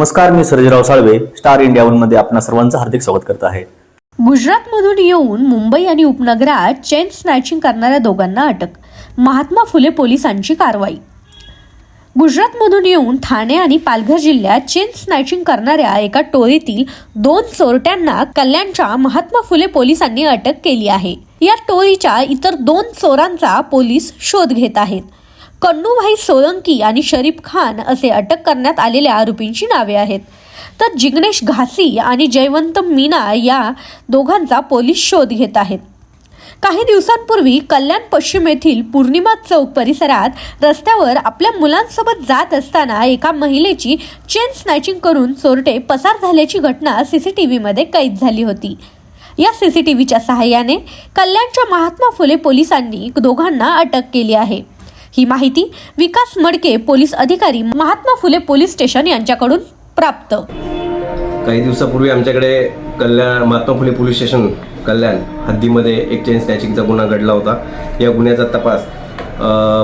नमस्कार मी Sarjerao Salve star India वनमध्ये आपणा सर्वांचं हार्दिक स्वागत करत आहे. गुजरातमधून येऊन मुंबई आणि उपनगरात चेन स्नॅचिंग करणाऱ्या दोघांना अटक. महात्मा फुले पोलिसांची कारवाई. गुजरातमधून येऊन ठाणे आणि पालघर जिल्ह्यात चेन स्नॅचिंग करणाऱ्या एका टोळीतील दोन चोरट्यांना कल्याणच्या महात्मा फुले पोलिसांनी अटक केली आहे. या टोळीच्या इतर दोन चोरांचा पोलीस शोध घेत आहेत. कन्नूभाई सोलंकी आणि शरीफ खान असे अटक करण्यात आलेल्या आरोपींची नावे आहेत. तर जिग्नेश घासी आणि जयवंत मीना या दोघांचा पोलीस शोध घेत आहेत. काही दिवसांपूर्वी कल्याण पश्चिम येथील पूर्णिमा चौक परिसरात रस्त्यावर आपल्या मुलांसोबत जात असताना एका महिलेची चेन स्नॅचिंग करून चोरटे पसार झाल्याची घटना सीसीटीव्हीमध्ये कैद झाली होती. या सीसीटीव्हीच्या सहाय्याने कल्याणच्या महात्मा फुले पोलिसांनी दोघांना अटक केली आहे. ही माहिती विकास मडके पोलीस अधिकारी महात्मा फुले पोलीस स्टेशन यांच्याकडून प्राप्त. काही दिवसापूर्वी आमच्याकडे कल्याण महात्मा फुले पोलीस स्टेशन कल्याण हद्दीमध्ये एक चेन स्नॅचिंगचा गुन्हा घडला होता. या गुन्ह्याचा तपास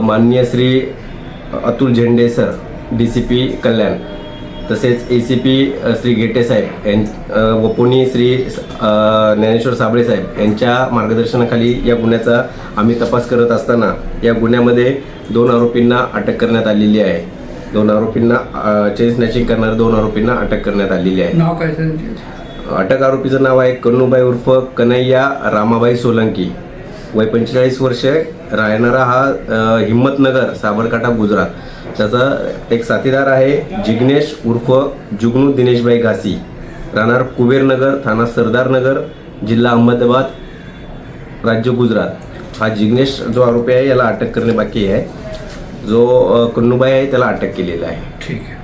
माननीय Shri Atul Zende sir D C P Kalyan तसेच ए सी पी श्री गेटे साहेब यां व पुणे श्री ज्ञानेश्वर साबळे साहेब यांच्या मार्गदर्शनाखाली या गुन्ह्याचा आम्ही तपास करत असताना या गुन्ह्यामध्ये दोन आरोपींना अटक करण्यात आलेली आहे. दोन आरोपींना चेन स्नॅचिंग करणाऱ्या दोन आरोपींना अटक करण्यात आलेली आहे. नाव काय त्यांचे अटक आरोपीचं नाव आहे कन्नूबाई उर्फ कन्हैया रामाबाई सोलंकी. वय पंचेचाळीस वर्षे राहणारा हा हिम्मतनगर साबरकाठा गुजरात. त्याचा एक साथीदार आहे जिग्नेश उर्फ जुगनू दिनेशबाई घासी. राहणार कुबेरनगर थाना सरदारनगर जिल्हा अहमदाबाद राज्य गुजरात. हा जिग्नेश जो आरोपी आहे याला अटक करणे बाकी आहे. जो कन्नूबाई आहे त्याला अटक केलेला आहे. ठीक आहे.